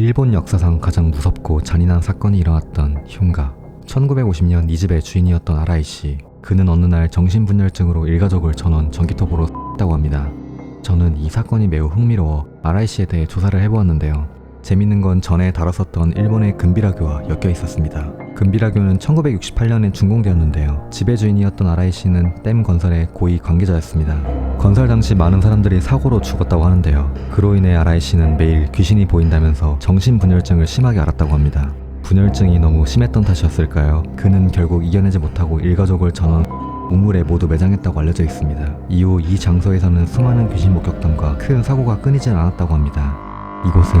일본 역사상 가장 무섭고 잔인한 사건이 일어났던 흉가. 1950년 이 집의 주인이었던 아라이 씨. 그는 어느 날 정신분열증으로 일가족을 전원 전기톱으로 했다고 합니다. 저는 이 사건이 매우 흥미로워 아라이 씨에 대해 조사를 해보았는데요. 재밌는 건 전에 다뤘었던 일본의 금비라교와 엮여 있었습니다. 금비라교는 1968년에 준공되었는데요. 지배 주인이었던 아라이 씨는 댐 건설의 고위 관계자였습니다. 건설 당시 많은 사람들이 사고로 죽었다고 하는데요. 그로 인해 아라이 씨는 매일 귀신이 보인다면서 정신분열증을 심하게 앓았다고 합니다. 분열증이 너무 심했던 탓이었을까요? 그는 결국 이겨내지 못하고 일가족을 전원 우물에 모두 매장했다고 알려져 있습니다. 이후 이 장소에서는 수많은 귀신 목격담과 큰 사고가 끊이진 않았다고 합니다. 이곳은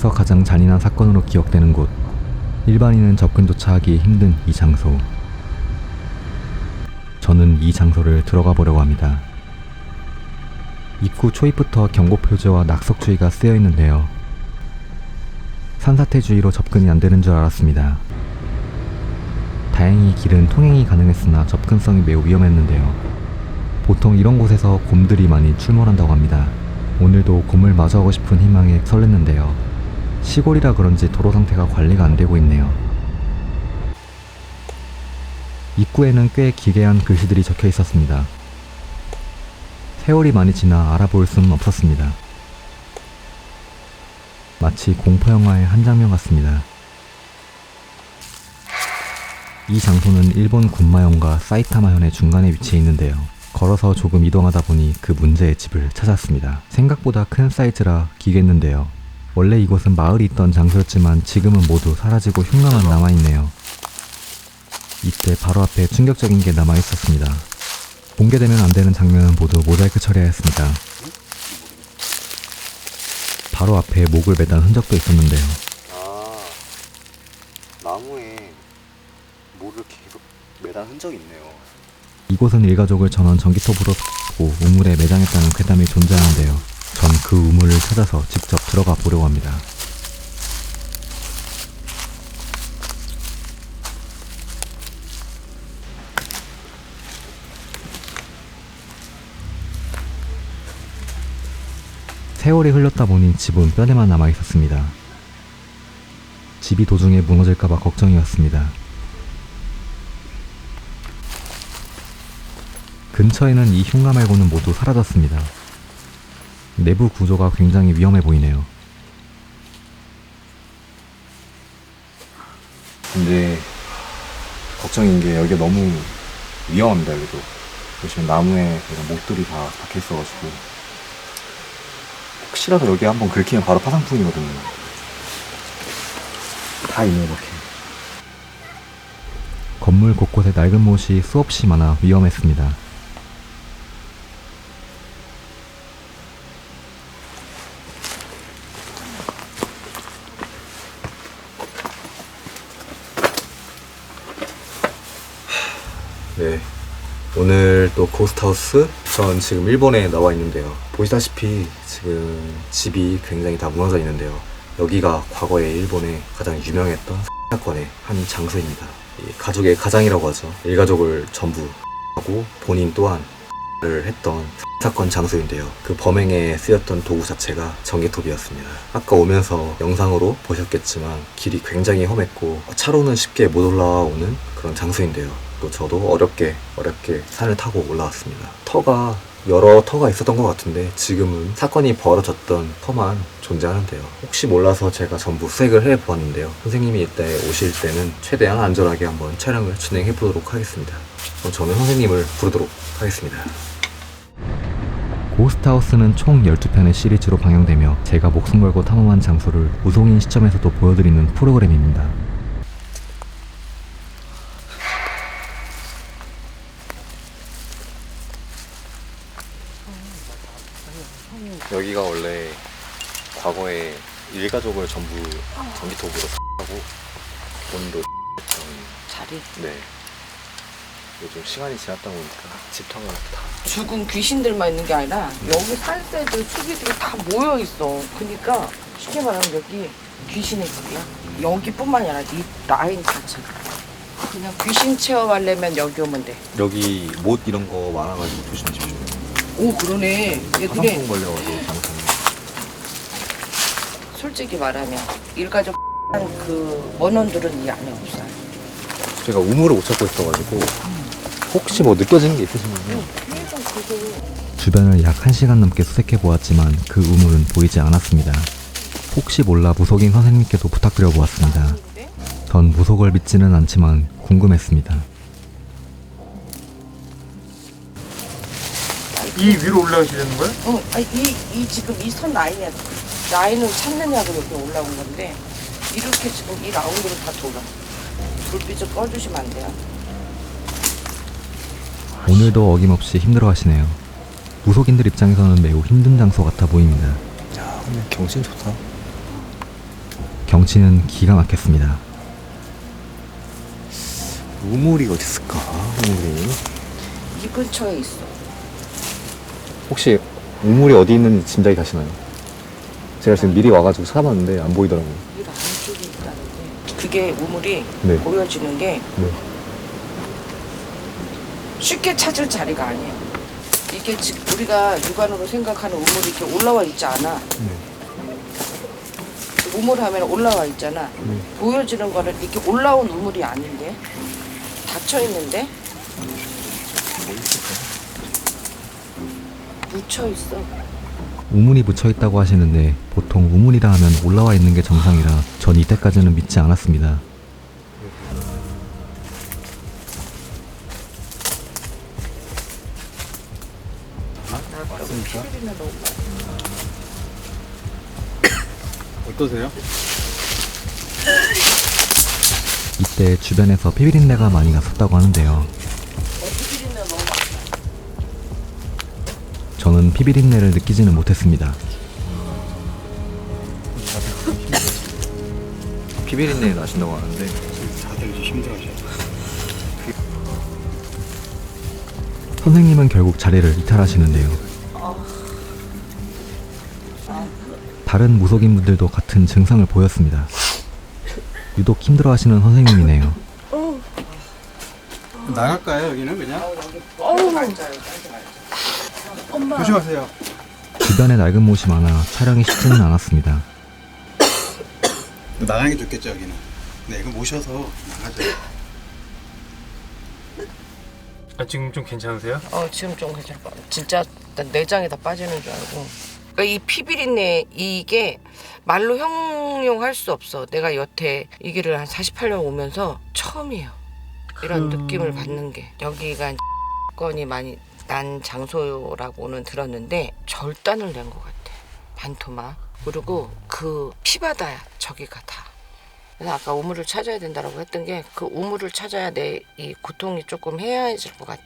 일본에서 가장 잔인한 사건으로 기억되는 곳. 일반인은 접근조차 하기 힘든 이 장소. 저는 이 장소를 들어가 보려고 합니다. 입구 초입부터 경고 표지와 낙석 주의가 쓰여 있는데요. 산사태 주의로 접근이 안 되는 줄 알았습니다. 다행히 길은 통행이 가능했으나 접근성이 매우 위험했는데요. 보통 이런 곳에서 곰들이 많이 출몰한다고 합니다. 오늘도 곰을 마주하고 싶은 희망에 설렜는데요. 시골이라 그런지 도로 상태가 관리가 안 되고 있네요. 입구에는 꽤 기괴한 글씨들이 적혀 있었습니다. 세월이 많이 지나 알아볼 수는 없었습니다. 마치 공포영화의 한 장면 같습니다. 이 장소는 일본 군마현과 사이타마현의 중간에 위치해 있는데요. 걸어서 조금 이동하다 보니 그 문제의 집을 찾았습니다. 생각보다 큰 사이즈라 기겠는데요. 원래 이곳은 마을이 있던 장소였지만 지금은 모두 사라지고 흉가만 남아있네요. 이때 바로 앞에 충격적인 게 남아있었습니다. 공개되면 안 되는 장면은 모두 모자이크 처리하였습니다. 바로 앞에 목을 매단 흔적도 있었는데요. 아 나무에 모를 계속 매단 흔적이 있네요. 이곳은 일가족을 전원 전기톱으로 고 우물에 매장했다는 괴담이 존재하는데요. 전 그 우물을 찾아서 직접 들어가 보려고 합니다. 세월이 흘렀다 보니 집은 뼈대만 남아 있었습니다. 집이 도중에 무너질까봐 걱정이었습니다. 근처에는 이 흉가 말고는 모두 사라졌습니다. 내부 구조가 굉장히 위험해 보이네요. 근데 걱정인 게 여기가 너무 위험합니다 여기도. 보시면 나무에 이런 목들이 다 박혀 있어가지고 혹시라도 여기 한번 긁히면 바로 파상풍이거든요. 다 있네 이렇게. 건물 곳곳에 낡은 못이 수없이 많아 위험했습니다. 네. 오늘 또 고스트하우스 전 지금 일본에 나와 있는데요. 보시다시피 지금 집이 굉장히 다 무너져 있는데요. 여기가 과거에 일본에 가장 유명했던 사건의 한 장소입니다. 이 가족의 가장이라고 하죠. 일가족을 전부 하고 본인 또한 를 했던 사건 장소인데요. 그 범행에 쓰였던 도구 자체가 전기톱이었습니다. 아까 오면서 영상으로 보셨겠지만 길이 굉장히 험했고 차로는 쉽게 못 올라오는 그런 장소인데요. 또 저도 어렵게 어렵게 산을 타고 올라왔습니다. 터가 여러 터가 있었던 것 같은데 지금은 사건이 벌어졌던 터만 존재하는데요. 혹시 몰라서 제가 전부 수색을 해 보았는데요. 선생님이 이때 오실 때는 최대한 안전하게 한번 촬영을 진행해 보도록 하겠습니다. 그럼 저는 선생님을 부르도록 하겠습니다. 고스트하우스는 총 12편의 시리즈로 방영되며 제가 목숨 걸고 탐험한 장소를 무속인 시점에서도 보여드리는 프로그램입니다. 여기가 원래 과거에 일가족을 전부 전기톱으로 하고 본도 자리 네 요즘 시간이 지났다 보니까 집터가 다 죽은 귀신들만 있는 게 아니라 여기 살새들 수비들이 다 모여 있어. 그러니까 쉽게 말하면 여기 귀신의 집이야. 여기뿐만이 아니라 이 라인 자체가. 그냥 귀신 체험하려면 여기 오면 돼. 여기 못 이런 거 많아가지고 조심하십시오. 오 그러네. 얘들이 화상풍 걸려가지고 장사는. 솔직히 말하면 일가족 그 원원들은 이 안에 없어요. 제가 우물을 못 찾고 있어가지고 혹시 뭐 느껴지는 게 그거 주변을 약 1시간 넘게 수색해 보았지만 그 우물은 보이지 않았습니다. 혹시 몰라 무속인 선생님께도 부탁드려 보았습니다. 전 무속을 믿지는 않지만 궁금했습니다. 이 위로 올라가시려는 거예요? 어, 아니, 이, 이 지금 이 선 라인이야. 라인을 찾느냐고 여기 올라온 건데 이렇게 지금 이 라운드로 다 돌아. 불빛을 꺼주시면 안 돼요. 오늘도 어김없이 힘들어 하시네요. 무속인들 입장에서는 매우 힘든 장소 같아 보입니다. 야, 근데 경신 좋다. 경치는 기가 막혔습니다. 우물이 어디 있을까? 우물이. 이 근처에 있어. 혹시 우물이 어디 있는지 짐작이 가시나요? 제가 지금 미리 와가지고 찾아봤는데 안 보이더라고요. 이 안쪽에 있다는데. 그게 우물이 네. 보여지는 게 네. 쉽게 찾을 자리가 아니에요. 이게 지금 우리가 육안으로 생각하는 우물이 이렇게 올라와 있지 않아. 네. 우물 하면 올라와 있잖아. 네. 보여지는 거는 이렇게 올라온 우물이 아닌데 닫혀 있는데 묻혀 있어. 우물이 묻혀 있다고 하시는데 보통 우물이라 하면 올라와 있는 게 정상이라 전 이때까지는 믿지 않았습니다. 맞습니까? 너무 어떠세요? 이때 주변에서 피비린내가 많이 났었다고 하는데요. 피부리는 너무 많아. 저는 피비린내를 느끼지는 못했습니다. 피비린내 나신다고 하는데 다들 이제 힘들어하셔. 선생님은 결국 자리를 이탈하시는데요. 다른 무속인 분들도 같은 증상을 보였습니다. 유독 힘들어하시는 선생님이네요. 나갈까요 여기는 그냥? 어우. 엄마. 조심하세요. 주변에 낡은 못이 많아 촬영이 쉽지는 않았습니다. 나가는 게 좋겠죠 여기는. 네 이거 모셔서 나가죠. 아 지금 좀 괜찮으세요? 어 지금 좀 괜찮아. 진짜 나 내장에 다 빠지는 줄 알고. 그러니까 이 피비린내 이게 말로 형용할 수 없어. 내가 여태 이 길을 한 48년 오면서 처음이에요. 이런 느낌을 받는 게 여기가 건이 많이 난 장소라고는 들었는데 절단을 낸 것 같아. 반토막. 그리고 그 피바다야 저기가 다. 그래서 아까 우물을 찾아야 된다라고 했던 게 그 우물을 찾아야 내 이 고통이 조금 해야질 것 같아.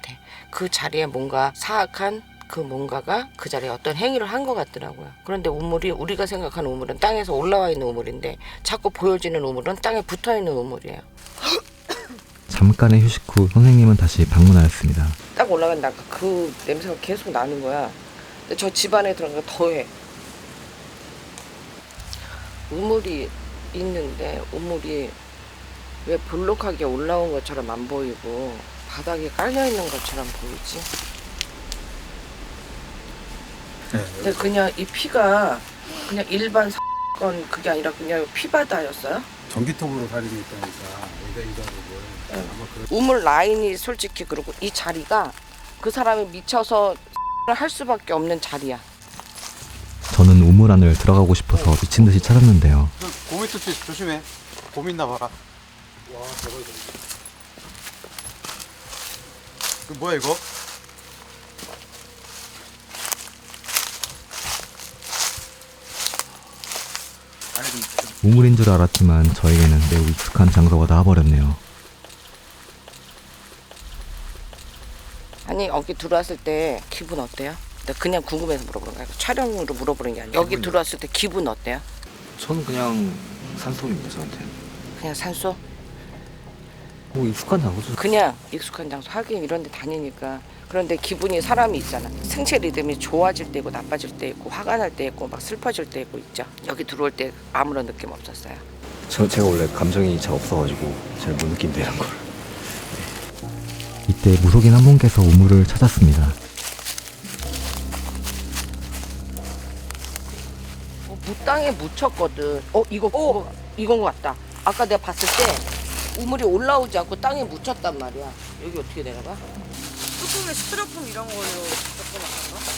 그 자리에 뭔가 사악한 그 뭔가가 그 자리에 어떤 행위를 한 것 같더라고요. 그런데 우물이 우리가 생각하는 우물은 땅에서 올라와 있는 우물인데 자꾸 보여지는 우물은 땅에 붙어 있는 우물이에요. 잠깐의 휴식 후 선생님은 다시 방문하였습니다. 딱 올라간다. 그 냄새가 계속 나는 거야. 근데 저 집안에 들어가니까 더해. 우물이 있는데 우물이 왜 볼록하게 올라온 것처럼 안 보이고 바닥에 깔려 있는 것처럼 보이지? 네. 근데 그냥 이 피가 그냥 일반 건 그게 아니라 그냥 피바다였어요? 전기톱으로 살리고 있다니까 이다리고 아마 그런. 우물 라인이 솔직히 그리고 이 자리가 그 사람이 미쳐서 할 수밖에 없는 자리야. 저는 우물 안을 들어가고 싶어서 미친 듯이 찾았는데요. 그 고민 뚫 조심해. 고민 나봐라. 와 대박이다. 그 뭐야 이거? 아니 좀, 좀 우물인 줄 알았지만 저에게는 매우 익숙한 장소가 나와버렸네요. 아니 여기 들어왔을 때 기분 어때요? 나 그냥 궁금해서 물어보는 거야. 촬영으로 물어보는 게 아니라 여기? 들어왔을 때 기분 어때요? 저는 그냥 산소입니다 저한테. 그냥 산소? 뭐 익숙한 장소죠. 그냥 익숙한 장소 하긴 이런 데 다니니까. 그런데 기분이 사람이 있잖아. 생체 리듬이 좋아질 때 있고 나빠질 때 있고 화가 날 때 있고 막 슬퍼질 때 있고 있죠. 여기 들어올 때 아무런 느낌 없었어요. 저 제가 원래 감정이 잘 없어가지고 잘 못 느낀다 이런 걸. 이때 무속인 한 분께서 우물을 찾았습니다. 어, 무 땅에 묻혔거든. 어 이거 이거 이건 것 같다. 아까 내가 봤을 때 우물이 올라오지 않고 땅에 묻혔단 말이야 여기 어떻게 내려가? 소품에 스티로폼 이런 걸로?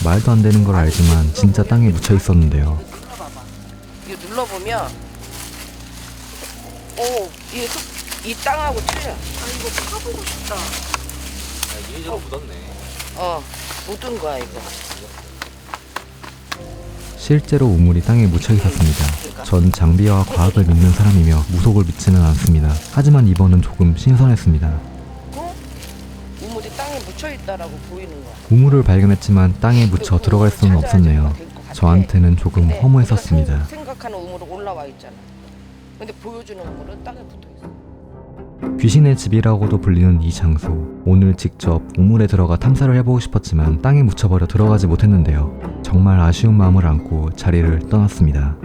말도 안 되는 걸 알지만 진짜 땅에 묻혀 있었는데요. 눌러봐봐 이거 눌러보면 오이 땅하고 틀려 아 이거 파보고 싶다. 이리저리 묻었네. 어 묻은 거야 이거 실제로 우물이 땅에 묻혀 있었습니다. 전 장비와 과학을 믿는 사람이며 무속을 믿지는 않습니다. 하지만 이번은 조금 신선했습니다. 어? 우물이 땅에 묻혀 있다라고 보이는 거야. 우물을 발견했지만 땅에 묻혀 들어갈 수는 없었네요. 저한테는 조금 허무했었습니다. 생각하는 우물은 올라와 있잖아. 근데 보여주는 우물은 땅에 붙어 있어. 귀신의 집이라고도 불리는 이 장소. 오늘 직접 우물에 들어가 탐사를 해보고 싶었지만 땅에 묻혀버려 들어가지 못했는데요. 정말 아쉬운 마음을 안고 자리를 떠났습니다.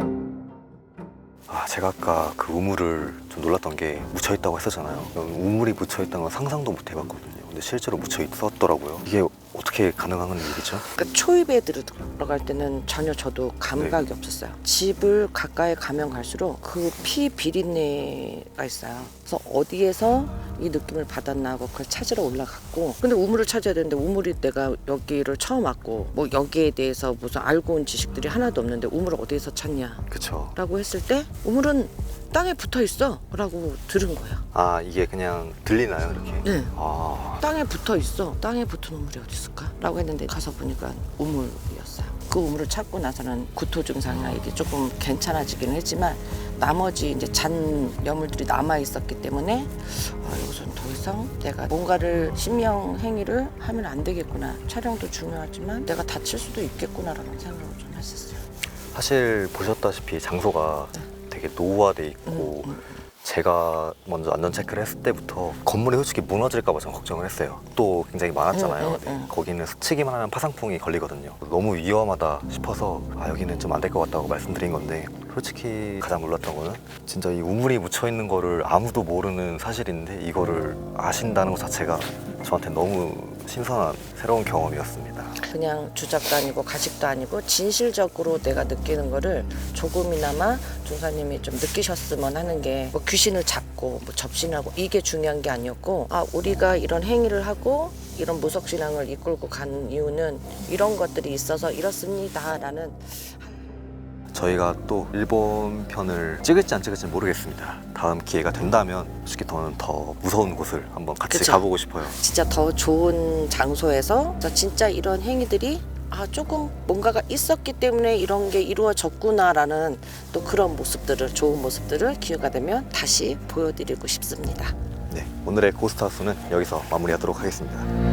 아 제가 아까 그 우물을 좀 놀랐던 게 묻혀 있다고 했었잖아요. 우물이 묻혀 있다는 건 상상도 못 해봤거든요. 근데 실제로 묻혀 있었더라고요. 이게 어떻게 가능한 일이죠? 그러니까 초입에 들어갈 때는 전혀 저도 감각이 네. 없었어요. 집을 가까이 가면 갈수록 그 피 비린내가 있어요. 그래서 어디에서 이 느낌을 받았나 하고 그걸 찾으러 올라갔고 근데 우물을 찾아야 되는데 우물이 내가 여기를 처음 왔고 뭐 여기에 대해서 무슨 알고 온 지식들이 하나도 없는데 우물을 어디에서 찾냐 그쵸. 라고 했을 때 우물은 땅에 붙어 있어? 라고 들은 거야. 아 이게 그냥 들리나요 이렇게? 네. 아. 땅에 붙어 있어. 땅에 붙은 우물이 어디 있을까? 라고 했는데 가서 보니까 우물이었어요. 그 우물을 찾고 나서는 구토 증상이나 이게 조금 괜찮아지기는 했지만 나머지 이제 잔 여물들이 남아 있었기 때문에 아, 여기서는 더 이상 내가 뭔가를 신명 행위를 하면 안 되겠구나. 촬영도 중요하지만 내가 다칠 수도 있겠구나라는 생각을 좀 했었어요. 사실 보셨다시피 장소가 되게 노후화돼 있고 음, 음. 제가 먼저 안전 체크를 했을 때부터 건물이 솔직히 무너질까봐 좀 걱정을 했어요. 또 굉장히 많았잖아요. 음, 음, 네. 음. 거기는 스치기만 하면 파상풍이 걸리거든요. 너무 위험하다 싶어서 아 여기는 좀 안 될 것 같다고 말씀드린 건데 솔직히 가장 놀랐던 거는 진짜 이 우물이 묻혀 있는 거를 아무도 모르는 사실인데 이거를 아신다는 것 자체가 저한테 너무 신선한 새로운 경험이었습니다. 그냥 주작도 아니고 가식도 아니고 진실적으로 내가 느끼는 거를 조금이나마 조사님이 좀 느끼셨으면 하는 게 뭐 귀신을 잡고 뭐 접신하고 이게 중요한 게 아니었고 아 우리가 이런 행위를 하고 이런 무속 신앙을 이끌고 간 이유는 이런 것들이 있어서 이렇습니다라는 저희가 또 일본 편을 찍을지 안 찍을지 모르겠습니다. 다음 기회가 된다면 솔직히 저는 더 무서운 곳을 한번 같이 그쵸. 가보고 싶어요. 진짜 더 좋은 장소에서 진짜 이런 행위들이 아 조금 뭔가가 있었기 때문에 이런 게 이루어졌구나라는 또 그런 모습들을 좋은 모습들을 기회가 되면 다시 보여드리고 싶습니다. 네, 오늘의 고스트하우스는 여기서 마무리하도록 하겠습니다.